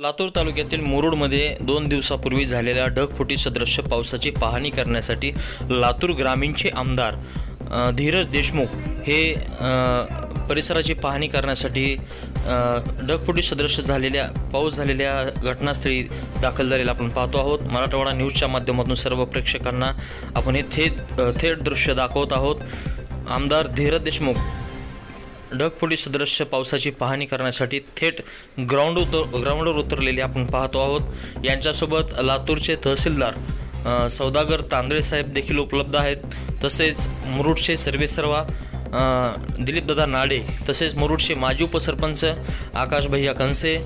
लातूर तालुक्यातील मुरुडमध्ये दोन दिवसापूर्वी झालेल्या ढगफुटी सदृश्य पावसाची पाहणी करण्यासाठी लातूर ग्रामीणचे आमदार धीरज देशमुख हे परिसराची पाहणी करण्यासाठी ढगफुटी सदृश्य झालेल्या पाऊस झालेल्या घटनास्थळी दाखल झालेला आपण पाहतो आहोत. मराठवाडा न्यूजच्या माध्यमातून सर्व प्रेक्षकांना आपण हे थेट थेट दृश्य दाखवत आहोत. आमदार धीरज देशमुख ढगफुटी सदृश्य पावसाची पाहणी करण्यासाठी थेट ग्राउंड उतर ग्राउंडवर उतरलेले आपण पाहतो आहोत. यांच्यासोबत लातूरचे तहसीलदार सौदागर तांदळे साहेब देखील उपलब्ध आहेत. तसेच मुरुडचे सर्वेसर्वा दिलीपदादा नाडे तसेच मुरुडचे माजी उपसरपंच आकाश भैया कंसे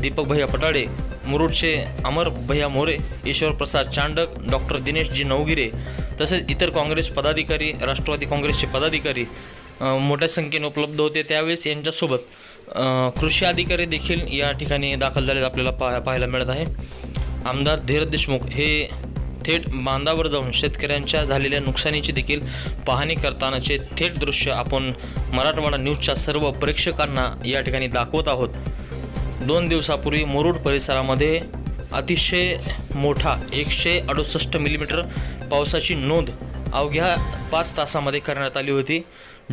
दीपक भैया पटाडे मुरुडचे अमर भैया मोरे ईश्वर प्रसाद चांडक डॉक्टर दिनेशजी नवगिरे तसेच इतर काँग्रेस पदाधिकारी राष्ट्रवादी काँग्रेसचे पदाधिकारी मोठ्या संख्येने उपलब्ध होते. त्यावेळेस यांच्यासोबत कृषी अधिकारी देखील या ठिकाणी दाखल झालेले आपल्याला पा पाहायला मिळत आहे. आमदार धीरज देशमुख हे थेट बांधावर जाऊन शेतकऱ्यांच्या झालेल्या नुकसानीची देखील पाहणी करतानाचे थेट दृश्य आपण मराठवाडा न्यूजच्या सर्व प्रेक्षकांना या ठिकाणी दाखवत आहोत. दोन दिवसापूर्वी मुरुड परिसरामध्ये अतिशय मोठा एकशे अडुसष्ट मिलीमीटर पावसाची नोंद अवघ्या पाच तासामध्ये करण्यात आली होती.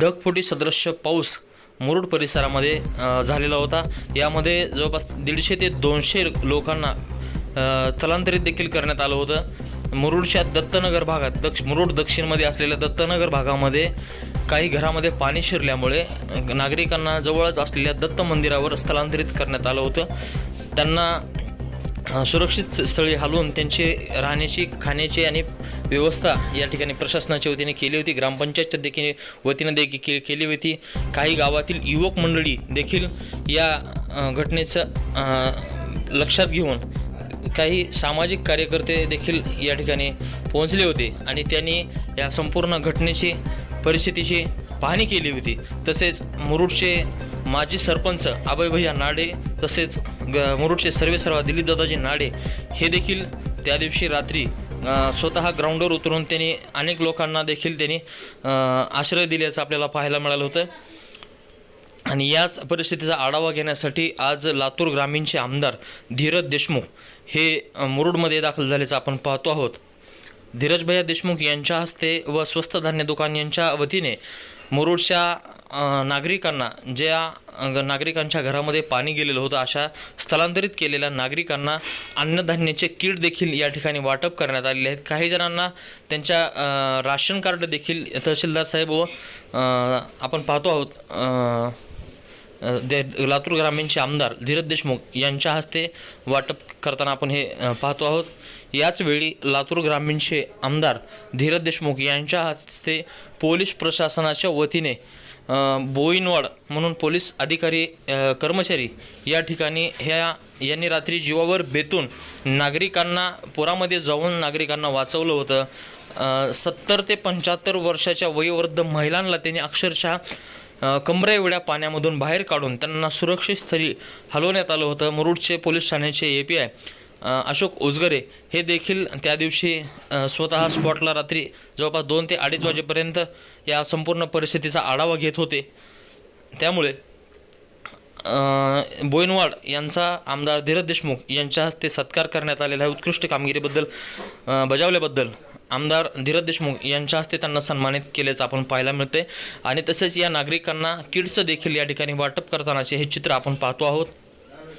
ढगफुटी सदृश्य पाऊस मुरुड परिसरामध्ये झालेला होता. यामध्ये जवळपास दीडशे ते दोनशे लोकांना स्थलांतरित देखील करण्यात आलं होतं. मुरुडच्या दत्तनगर भागात दक्ष मुरुड दक्षिणमध्ये असलेल्या दत्तनगर भागामध्ये काही घरामध्ये पाणी शिरल्यामुळे नागरिकांना जवळच असलेल्या दत्त मंदिरावर स्थलांतरित करण्यात आलं होतं. त्यांना सुरक्षित स्थळी हलवून त्यांची राहण्याची खाण्याची आणि व्यवस्था या ठिकाणी प्रशासनाच्या वतीने केली होती. ग्रामपंचायतच्या देखील वतीनं देखील के केली होती. काही गावातील युवक मंडळी देखील या घटनेचं लक्षात घेऊन काही सामाजिक कार्यकर्ते देखील या ठिकाणी पोहोचले होते आणि त्यांनी या संपूर्ण घटनेची परिस्थितीची पाहणी केली होती. तसेच मुरुडचे माजी सरपंच अभयभैया नाडे तसेच ग मुरुडचे सर्वेसर्वा दिलीपदादाजी नाडे हे देखील त्या दिवशी रात्री स्वतः ग्राउंडवर उतरून त्यांनी अनेक लोकांना देखील त्यांनी आश्रय दिल्याचं आपल्याला पाहायला मिळालं होतं. आणि याच परिस्थितीचा आढावा घेण्यासाठी आज लातूर ग्रामीणचे आमदार धीरज देशमुख हे मुरुडमध्ये दाखल झाल्याचं आपण पाहतो आहोत. धीरजभैया देशमुख यांच्या हस्ते व स्वस्त धान्य दुकान यांच्या वतीने मुरुडच्या नागरिकांना ज्या नागरिकांच्या घरामध्ये पाणी गेलेलं होतं अशा स्थलांतरित केलेल्या नागरिकांना अन्नधान्याचे किट देखील या ठिकाणी वाटप करण्यात आलेले आहेत. काही जणांना त्यांच्या राशन कार्ड देखील तहसीलदार साहेब व आपण पाहतो आहोत दे लातूर ग्रामीणचे आमदार धीरज देशमुख यांच्या हस्ते वाटप करताना आपण हे पाहतो आहोत. याचवेळी लातूर ग्रामीणचे आमदार धीरज देशमुख यांच्या हस्ते पोलीस प्रशासनाच्या वतीने बोईनवाड म्हणून पोलीस अधिकारी कर्मचारी या ठिकाणी ह्या यांनी रात्री जीवावर बेतून नागरिकांना पुरामध्ये जाऊन नागरिकांना वाचवलं होतं. सत्तर ते पंच्याहत्तर वर्षाच्या वयोवृद्ध महिलांना त्यांनी अक्षरशः अ, पाण्यामधून बाहेर काढून त्यांना सुरक्षित स्थळी हलवण्यात आलं होतं. मुरुडचे पोलीस ठाण्याचे A P I Ashok Ojgare हे देखील त्या दिवशी स्वतः स्पॉटला रात्री जवळपास दोन ते अडीच वाजेपर्यंत या संपूर्ण परिस्थितीचा आढावा घेत होते. त्यामुळे बोईनवाड यांचा आमदार धीरज देशमुख यांच्या हस्ते सत्कार करण्यात आलेला आहे. उत्कृष्ट कामगिरीबद्दल बजावल्याबद्दल आमदार धीरज देशमुख यांच्या हस्ते त्यांना सन्मानित केल्याचं आपण पाहायला मिळते. आणि तसेच या नागरिकांना किट्सचं देखील या ठिकाणी वाटप करतानाचे हे चित्र आपण पाहतो आहोत.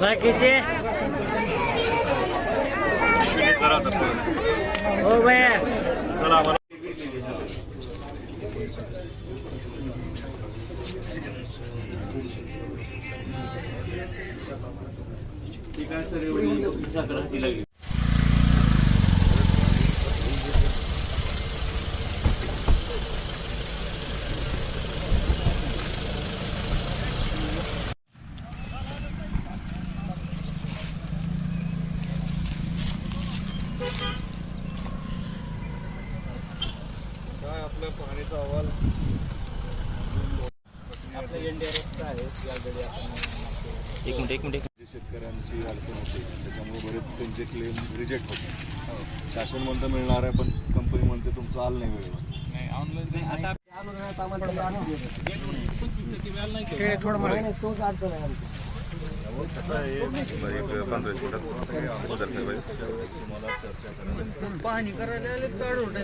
बाकीचे? हो भैया शेतकऱ्यांची अडचण होते त्याच्यामुळे बरेच त्यांचे क्लेम रिजेक्ट होते. शासन म्हणतं मिळणार आहे पण कंपनी म्हणते तुमचं आलं नाही वेळेवर.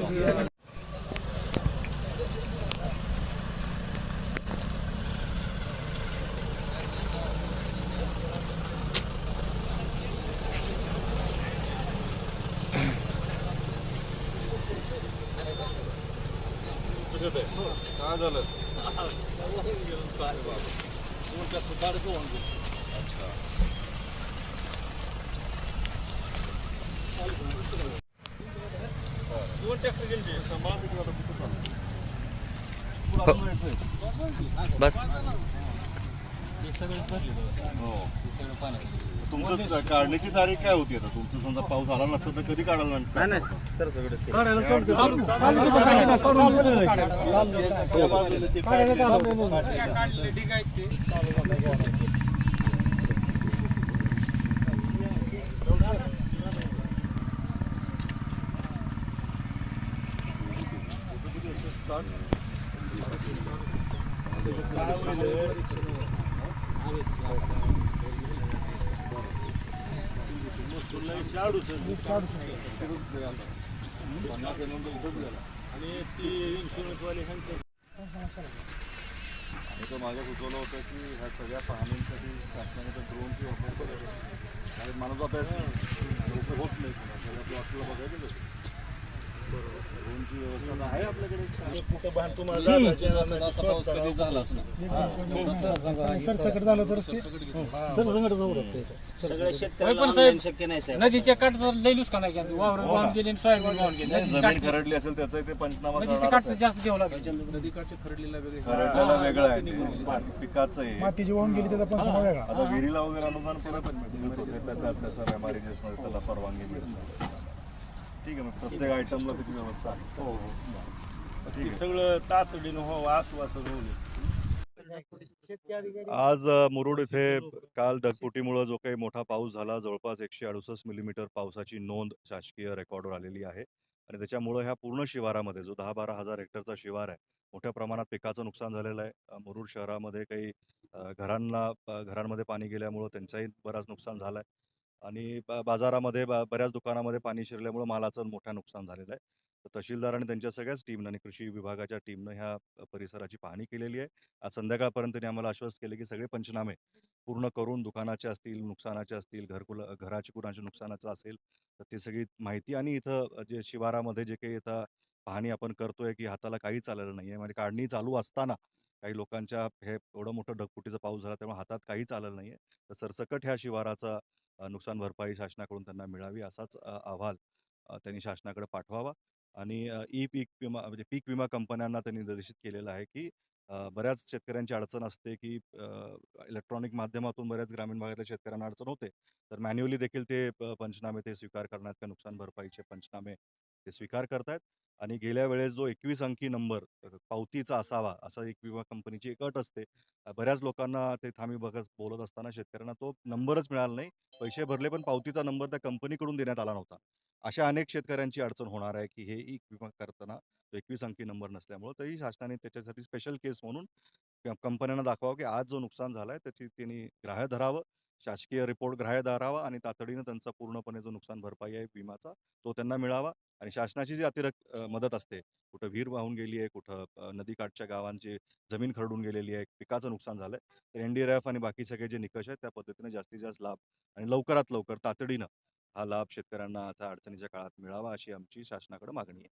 नाही एक पंधरा मिनिटात अगोदर तुम्हाला चर्चा करायला काय झालं बस तुमचं काढण्याची तारीख काय होती आता? तुमचं समजा पाऊस आला नसता तर कधी काढायला नाही सर आणि ती इन्शुरन्सवाले तो माझ्या सुचवलं होतं की ह्या सगळ्या पाहण्यांसाठी शासनाने तर ड्रोनची वापर करायचा मला माणूस आता लोक होत नाही. सगळ्या प्लॉटला बघायचं कसं ड्रोनची व्यवस्था तर आहे आपल्याकडे सरसकट झालं तरच ते पण साहेब शक्य नाही साहेब नदीच्या काठचं नुकसान आहे की वावर वाहून गेले आणि सोयाबीन वाहून नदीच्या जमीन खरडली असेल त्याचा ते पंचनामा नदीच्या करावा जास्त द्यावं लागेल खरडलेला वेगळं आहे ते पिकाचं आहे मातीची वाहून गेली त्याचा पण वेगळा आता विहिरीला वगैरे अनुदान परत मिळतं. म्हणजे त्याचा त्याचा मध्ये त्याला परवानगी मिळते ठीक आहे मग प्रत्येक आयटमला त्याची व्यवस्था आहे. हो हो ठीक आहे. सगळं तातडीनं व्हावं आश्वासन होऊ दे. आज मुरुड येथे काल ढगफुटीमुळे जो काही मोठा पाऊस झाला जवळपास एकशे अडुसष्ट मिलीमीटर पावसाची नोंद शासकीय रेकॉर्डवर आलेली आहे. आणि त्याच्यामुळे ह्या पूर्ण शिवारामध्ये जो दहा बारा हजार हेक्टरचा शिवार आहे मोठ्या प्रमाणात पिकाचं नुकसान झालेलं आहे. मुरुड शहरामध्ये काही घरांना घरांमध्ये पाणी गेल्यामुळं त्यांचाही बराच नुकसान झालं आहे आणि बा- बाजारामध्ये बा- बऱ्याच दुकानामध्ये पाणी शिरल्यामुळं मालाचं मोठं नुकसान झालेलं आहे. तर तहसीलदार आणि त्यांच्या सगळ्याच टीमनं आणि कृषी विभागाच्या टीमनं ह्या परिसराची पाहणी केलेली आहे. आज संध्याकाळपर्यंत त्यांनी आम्हाला आश्वस्त केले की सगळे पंचनामे पूर्ण करून दुकानाचे असतील नुकसानाचे असतील घरकुल घराची कुणाच्या नुकसानाचं असेल तर ती सगळी माहिती आणि इथं जे शिवारामध्ये जे काही आता पाहणी आपण करतोय की हाताला काहीच चाललं नाही आहे म्हणजे काढणी चालू असताना काही लोकांच्या हे एवढं मोठं ढगफुटीचा पाऊस झाला त्यामुळे हातात काहीच आलं नाही आहे तर सरसकट ह्या शिवाराचा अ, नुकसान भरपाई शासनाकडून त्यांना मिळावी असाच अ, अहवाल अ, त्यांनी शासनाकडे पाठवावा. आणि ई पीक विमा म्हणजे पीक विमा कंपन्यांना त्यांनी निर्देशित केलेलं आहे की अ, बऱ्याच शेतकऱ्यांची अडचण असते की इलेक्ट्रॉनिक माध्यमातून बऱ्याच ग्रामीण भागातल्या शेतकऱ्यांना अडचण होते. तर मॅन्युअली देखील ते प- पंचनामे ते स्वीकार करण्यात किंवा नुकसान भरपाईचे पंचनामे ते स्वीकार करतायत आणि गेल्या वेळेस जो एकवीस अंकी नंबर पावतीचा असावा असा एक विमा कंपनीची एक अट असते. बऱ्याच लोकांना ते थांबी बघत बोलत असताना शेतकऱ्यांना तो नंबरच मिळाला नाही. पैसे भरले पण पावतीचा नंबर त्या कंपनीकडून देण्यात आला नव्हता. अशा अनेक शेतकऱ्यांची अडचण होणार आहे की हे ई विमा करताना एकवीस अंकी नंबर नसल्यामुळं तरी शासनाने त्याच्यासाठी स्पेशल केस म्हणून कंपन्यांना दाखवावं की आज जो नुकसान झालं आहे त्याची त्यांनी ग्राह्य धरावं शासकीय रिपोर्ट ग्राह्य धरावा आणि तातडीनं त्यांचा पूर्णपणे जो नुकसान भरपाई आहे विमाचा तो त्यांना मिळावा आणि शासनाची जी अतिरिक्त मदत असते कुठं विहीर वाहून गेली आहे कुठं नदीकाठच्या गावांची जमीन खरडून गेलेली आहे पिकाचं नुकसान झालंय तर एन डी आर एफ आणि बाकी सगळे जे निकष आहेत त्या पद्धतीने जास्तीत जास्त लाभ आणि लवकरात लवकर तातडीनं हा लाभ शेतकऱ्यांना आता अडचणीच्या काळात मिळावा अशी आमची शासनाकडे मागणी आहे.